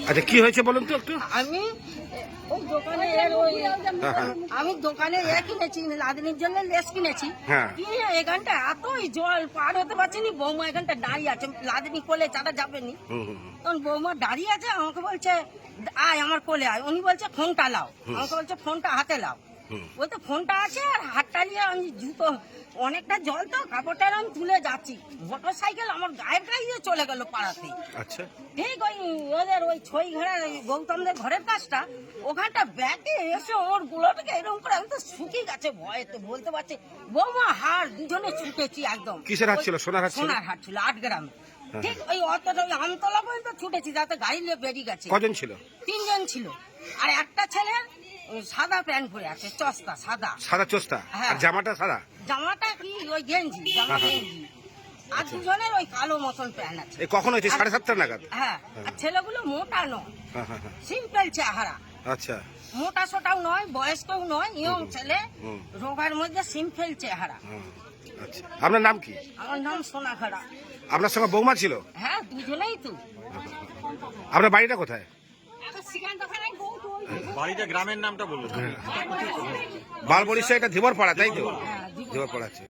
আচ্ছা কি হয়েছে বলুন তো একটু আমি ওই দোকানে এর ওই। আমি দোকানে এ কিনেছি লাদনির জন্য লেস কিনেছি হ্যাঁ। কিনে এখানটা এতই জল পার হতে পারছি নি বৌমা এখানটা দাঁড়িয়ে আছে লাদনি কোলে চাটা যাবে নি। তখন বৌমা দাঁড়িয়ে আছে আমাকে বলছে আয় আমার কোলে আয় উনি বলছে ফোনটা লাও আমাকে বলছে ফোনটা হাতে লাও। ওই তো ফোনটা আছে আর হাতটা নিয়ে আমি জুতো অনেকটা জল তো কাপড়টা আমি তুলে যাচ্ছি। মোটর সাইকেল আমার গায়ের গায়ে চলে গেল পাড়াতে। আচ্ছা। ঠিক ওই ওদের ওই ছই ঘরের গৌতমদের ঘরের কাজটা ওখানটা ব্যাগে এসে ওর গুলোটাকে এরকম করে আমি তো শুকিয়ে গেছে ভয়ে তো বলতে পারছি বৌমা হার দুজনে ছুটেছি একদম। কিসের হাট ছিল? সোনার হাট ছিল? সোনার হাট ছিল আট গ্রামে। ঠিক ওই অতটা ওই আমতলা পর্যন্ত ছুটেছি যাতে গাড়ি নিয়ে বেরিয়ে গেছে। কজন ছিল? তিনজন ছিল। আর একটা ছেলে ওই সাদা প্যান্ট পরে আছে চস্তা সাদা। সাদা চোস্তা? হ্যাঁ। আর জামাটা সাদা? জামাটা কি? ওই গেঞ্জি জামা হ্যাঁ, গেঞ্জি। আর দুজনের ওই কালো মতন প্যান্ট আছে। এই কখন হয়েছে? সাড়ে সাতটা নাগাদ? হ্যাঁ। আর ছেলেগুলো মোটা নয়। হ্যাঁ, হ্যাঁ, হ্যাঁ। সিম্পল চেহারা। আচ্ছা। মোটা সোটাও নয় বয়স্কও নয় ইয়ং ছেলে হুম। রোগার মধ্যে সিম্পল চেহারা। হুম, আচ্ছা। আপনার নাম কি? আমার নাম সোনাখাড়া। আপনার সঙ্গে বৌমা ছিল? হ্যাঁ দুজনেই তো। আপনার বাড়িটা কোথায়? বাড়িটা গ্রামের নামটা বলুন বালবরিশা এটা ধীবর পাড়া তাই তো? হ্যাঁ, ধীবর পাড়া আছে।